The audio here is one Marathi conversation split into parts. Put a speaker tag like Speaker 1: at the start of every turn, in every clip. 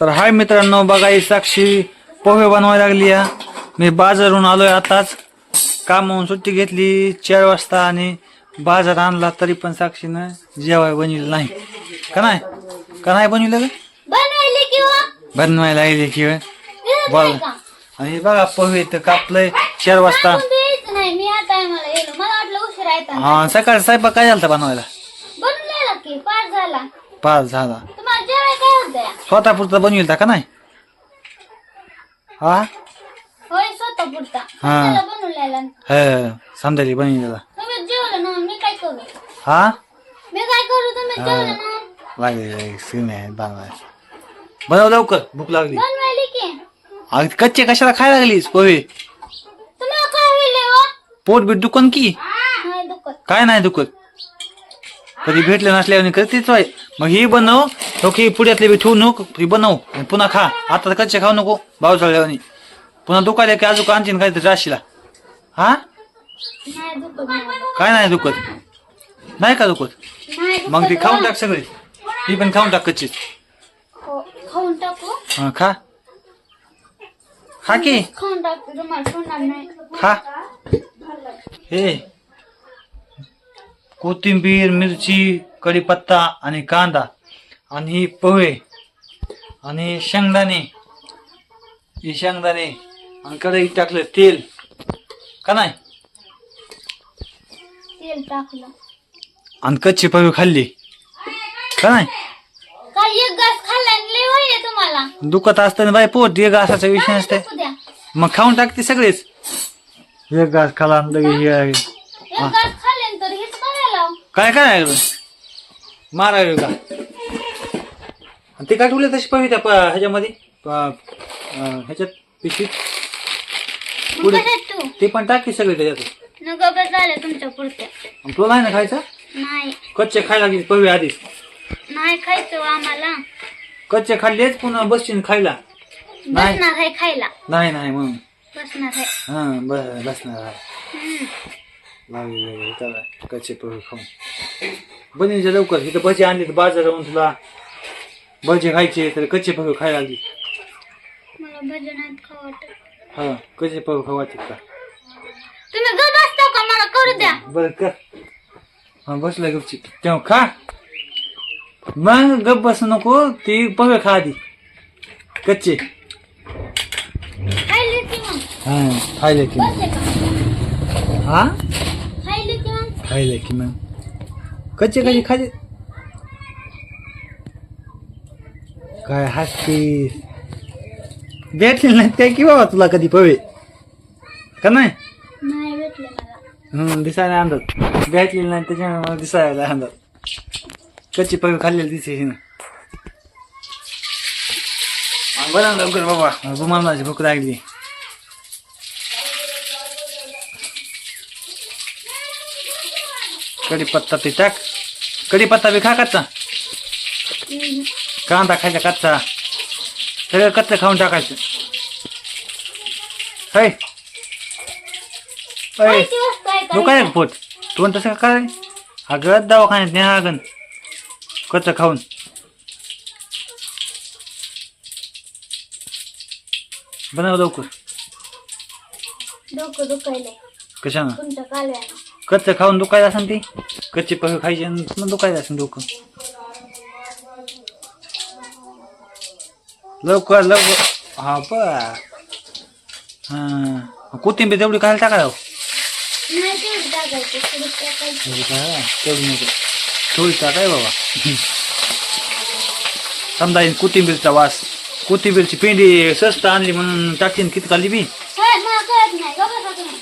Speaker 1: तर हाय मित्रांनो बघा ही साक्षी पोहे बनवायला लागली या मी बाजारून आलोय आताच. कामावून सुट्टी घेतली चार वाजता आणि बाजार आणला तरी पण साक्षीनं जेवाय बनविलं नाही. का नाही? का नाही बनविलं ग?
Speaker 2: बनवायले किंवा?
Speaker 1: लागली की वेळ. बघ
Speaker 2: नाही का?
Speaker 1: आणि हे बघा पोहे तर कापलंय चार वाजता. हा सकाळ स्वयंपाक काय झालं बनवायला?
Speaker 2: पाच झाला. होतं
Speaker 1: स्वतःपुरता बनविल का नाही? हा?
Speaker 2: होय स्वतः पुरता
Speaker 1: हा.
Speaker 2: त्याला बनवलेला
Speaker 1: हे समजायली बनविलेला
Speaker 2: तुम्ही जेवलं ना मी काय करू?
Speaker 1: हा?
Speaker 2: मी काय करू तुम्ही जेवलं ना?
Speaker 1: लागले सीन आहे बनवायला बनव लवकर भूक लागली.
Speaker 2: बनवायले की.
Speaker 1: अगं कच्चे कशाला खायला लागलीस पोहे?
Speaker 2: काय हो?
Speaker 1: पोट बीट दुकान की?
Speaker 2: नाही दुखत.
Speaker 1: काय नाही दुखत? कधी भेटलं नसल्याने करतेच आहे मग ही बनव तो की पुढ्यातले बी ठेवू नको ही बनव आणि पुन्हा खा. आता तर कच्चे खाऊ नको भाऊ चढल्याने पुन्हा दुखायला की अजून आणखीन काहीतरी राशीला. हा. काय नाही दुखत? नाही का दुखत? मग ती खाऊन. टाक सगळी. ती पण खाऊन टाक कच्ची.
Speaker 2: हो, खाऊन टाकू?
Speaker 1: हा खा. खा की.
Speaker 2: खाऊन टाकू
Speaker 1: खा. हे कोथिंबीर मिरची कढीपत्ता आणि कांदा. आणि ही पोहे आणि शेंगदाणे. हे शेंगदाणे आणि कढईत टाकलं तेल. का नाही?
Speaker 2: तेल टाकलं.
Speaker 1: आणि कच्ची पोहे खाल्ली. का नाही?
Speaker 2: काल एक घास खाल्ला आणि लय होईल तुम्हाला?
Speaker 1: दुखत असताना बाई पोट एक घासाचा विषय नसते
Speaker 2: द्या.
Speaker 1: मग खाऊन टाकते सगळेच. एक घास खाला आणि लगे हे आहे.
Speaker 2: एक घास खाल्ले तर हेच करायला. लाव.
Speaker 1: काय काय मारावे का? आणि ते काय ठेवले तशी पाहिजे त्या प- ह्याच्यामध्ये? प- अं, ह्याच्यात पिशवीत? पुढे.
Speaker 2: तू?
Speaker 1: ते पण टाकी सगळे त्याच्यात?
Speaker 2: न गबस झालं तुमच्या पुरत्या
Speaker 1: आणि तुला नाही ना खायचं?
Speaker 2: नाही.
Speaker 1: कच्चे खायला लागले पहिले आधीच.
Speaker 2: नाही खायचं हो आम्हाला.
Speaker 1: कच्चे खाल्लेच पुन्हा बसशील खायला. नाही.
Speaker 2: बसणार आहे खायला.
Speaker 1: नाही नाही म्हणून.
Speaker 2: बसणार आहे.
Speaker 1: हा बस बसणार आहे.
Speaker 2: हम्म.
Speaker 1: कच्चे पोहे खाऊन. बनीच्या लवकर इथं भजी आणली तर बाजाराहून तुला भजी खायचे तर कच्चे पोहे खायला लागली.
Speaker 2: मला भजनात
Speaker 1: हा कच्चे पोहे खाऊ का?
Speaker 2: तुम्ही गप असता का? मला करू द्या.
Speaker 1: बर कर. हा बसला गपची तेव्हा खा. मग गप बस नको ती पोहे खा आधी. कच्चे.
Speaker 2: खायले की मग.
Speaker 1: हा खायले की
Speaker 2: बसले का?
Speaker 1: हा?
Speaker 2: खायले की मग.
Speaker 1: खायले की मग. कच्चे कधी खाले काय हसतीस? भेटले नाही काय की बाबा तुला कधी पोहे का नाही?
Speaker 2: नाही भेटले मला.
Speaker 1: हम्म दिसायला अंदाज भेटलेली नाही त्याच्यामुळे दिसायला अंदाज कच्ची पोहे खाल्लेली दिसे बरं लवकर बाबा. माझी भूक लागली. कढीपत्ता ते टाक. कढीपत्ता बी खा
Speaker 2: हम्म.
Speaker 1: कांदा खायचा कच्चा. सगळं कच्चं खाऊन टाकायचं. है
Speaker 2: खायची वस्तू आहे का?
Speaker 1: लोक पोट तू तसं का काय? अगं दवाखान्यात न्या अगं कच्चं खाऊन. बनव लवकर.
Speaker 2: डोकं दुखायलंय.
Speaker 1: कशानं?
Speaker 2: तुमच्या
Speaker 1: कच्चं खाऊन दुखायला असेल ती? कच्चे पोहे खायचे आणि पुन्हा दुखायला असेल डोकं. लवकर लवकर. हा हा. कोथिंबीर तेवढी खायला टाका
Speaker 2: तेवढी टाकायची. थोडी
Speaker 1: काय नको टाकाय बाबा. समजा कोथिंबीरचा वास कोथिंबीरची पेंडी स्वस्त आणली म्हणून टाकीन. किती बी
Speaker 2: बसा तुम्ही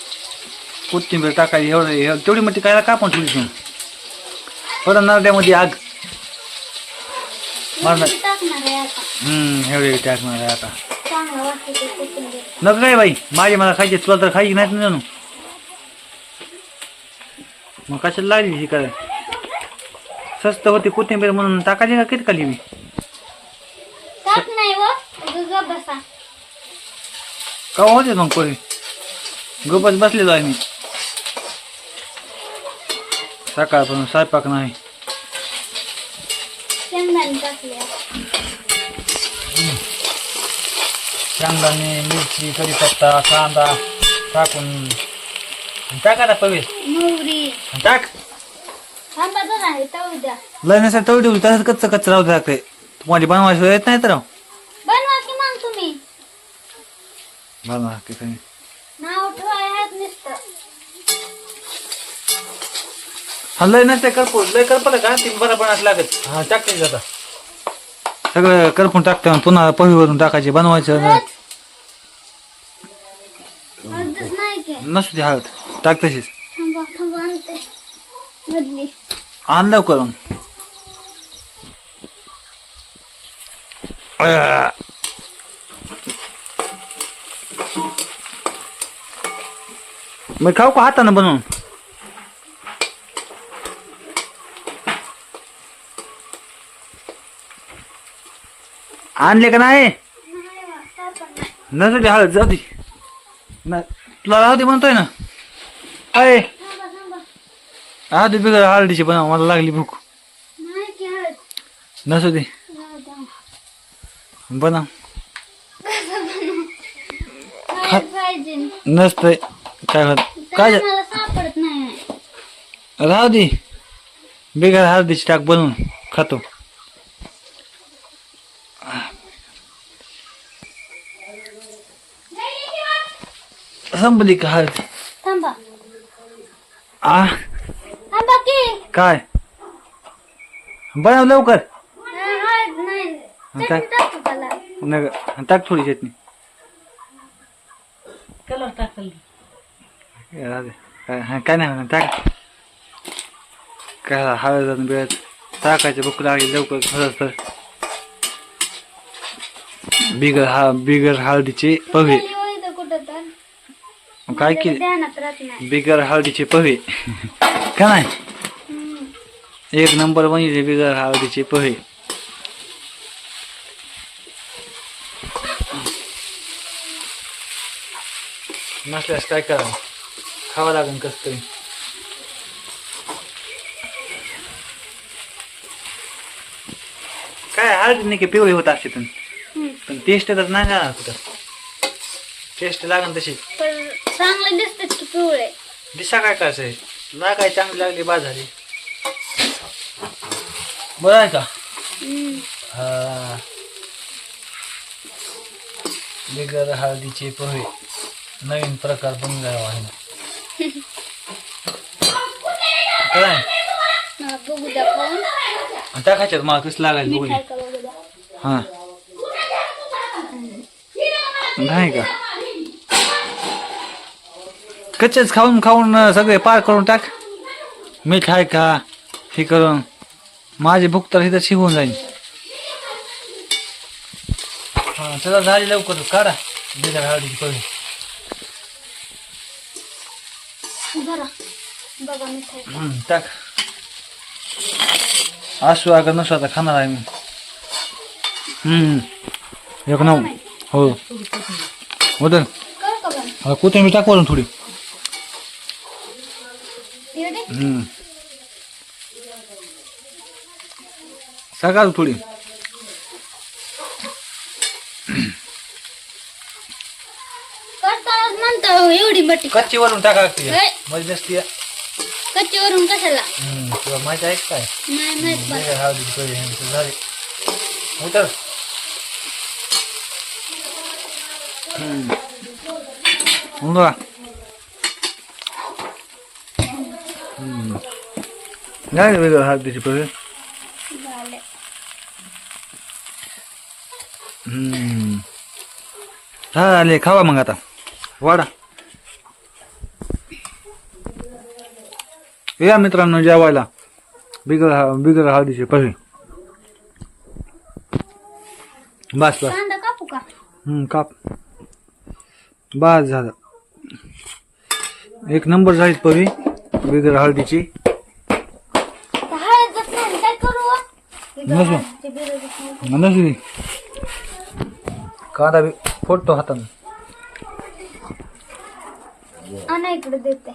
Speaker 1: कोथिंबीर टाकायची एवढं एवढं- तेवढी मोठी काय का पण ठेवली म्हणून परत नरड्यामध्ये आग. मारणार.
Speaker 2: टाकणार आहे आता
Speaker 1: हम्म एवढे टाकणार आहे आता.
Speaker 2: चांगला वाटतं ते कोथिंबीर
Speaker 1: नको काय बाई माझी मला खायची तुला तर खायची नाही ना जाणू. मग कशाला लागली ही काय स्वस्त होती कोथिंबीर म्हणून टाकायची का किती खाली मी?
Speaker 2: टाक नाही व उगाच गप्प बसा.
Speaker 1: का होते मग पोहे गपच बसलेलो आहे मी. सकाळपासून स्वयंपाक नाही.
Speaker 2: शेंगदाणे टाकले.
Speaker 1: शेंगदाणे मिरची कढीपत्ता कांदा टाकून. टाक आता
Speaker 2: मोहरी.
Speaker 1: टाक.
Speaker 2: थांबा जरा हे तळू द्या.
Speaker 1: लग्नासाठी तवडी ठेवली तसंच कच्चं कच्चं राहू लागते तुम्हाला बनवायचं येत नाही तर.
Speaker 2: बनवा की मग तुम्ही.
Speaker 1: बनवा की काही
Speaker 2: नाव ठेवाय आहेत नुसतं.
Speaker 1: हा लय नसते करपूर लय करपलं का? ती बरं पण लागत हा टाकते जाता सगळं करपून टाकते पुन्हा पोहीवरून टाकायचे बनवायचं नसू दे हळद. टाक तशीच. आण लवकर. अं. मग खाऊ का हातानं बनवून? आणले का नाही?
Speaker 2: नाही वा,
Speaker 1: हळद जाऊ दे. न- तुला राहू दे म्हणतोय ना. अय.
Speaker 2: थांबा
Speaker 1: राहू दे बिगर हळदीची बनव मला लागली भूक.
Speaker 2: नाही
Speaker 1: नसू दे. बनव नसतंय. काय होत काय राहू दे. बिगर हळदीची टाक बनवून खातो. संपली का हळद?
Speaker 2: थांबा.
Speaker 1: आ?
Speaker 2: थांबा की.
Speaker 1: काय? बनव लवकर.
Speaker 2: नाही, हळद नाही.
Speaker 1: काय?
Speaker 2: चटणी टाकू त्याला
Speaker 1: नग टाक थोडी चटणी.
Speaker 3: कलर टाकल
Speaker 1: हे राहू दे. काय हा, काय नाही म्हणा टाक. काय हळद आणि बिळद टाकायचे भूक लागली लवकर खरंच तर. बिगर हा बिगर हळदीचे पवे
Speaker 2: खाली वळतं कुठं तर
Speaker 1: काय केले बिगर हळदीचे पवे का नाही. एक नंबर म्हणजे बिगर हळदीचे पवे नसल्यास काय करा खावं लागेल कसं तरी काय हळदी नाही की पिवळी होत असते पण? टेस्ट तर नाही ना कुठं. टेस्ट लागेल तशी.
Speaker 2: पण दिसतात की पिवळे
Speaker 1: दिसा काय करायचं आहे लागाय चांगली लागली बाद झाली बरं आहे का?
Speaker 2: हम्म.
Speaker 1: हा. बिगर हळदीचे पोहे. नवीन प्रकार बनला आहे ना. काय
Speaker 2: मला बघू द्या खाऊन
Speaker 1: टाकायच्यात मला कसं लागायला बघू दे.
Speaker 2: मिठाई का बघू द्या.
Speaker 1: हा. नाही का? कच्चेच खाऊन खाऊन सगळे पार करून टाक. मीठ आहे का? हे करून. माझी भूक तर इथं शिकून जाईल हा चला झाली लवकर. काढा. बिगर हळदीची पळी टाक. असू अगर नसू आता खाणार आहे मी. एक नऊ. हो. उदर.
Speaker 2: कर का बन
Speaker 1: हा कोथिंबीर टाक वरून थोडी. सकाळ थोडी.
Speaker 2: करतानाच म्हणतो एवढी बटी
Speaker 1: कच्ची वरून टाका लागते.
Speaker 2: हे.
Speaker 1: मध्ये नसती
Speaker 2: कच्ची वरून कशाला?
Speaker 1: हम्म, तुला माहिती आहे का काय?
Speaker 2: नाही माहीत मला
Speaker 1: झाली. उतर. हम्म. उंदरा. झाली बिगर हळदीची
Speaker 2: झाले.
Speaker 1: हम्म. चालेल खावा मग आता. वाडा या मित्रांनो जेवायला. बिगर हा- बिगर हळदीचे पहिले. बस बस.
Speaker 2: कापू का?
Speaker 1: हम्म काप. बस झालं. एक नंबर झाली पवी बिगर हळदीची
Speaker 2: तर हळद जात नाही काय करू व?
Speaker 1: नसू. नसली कांदा बी फोडतो हातानं
Speaker 2: इकडे देते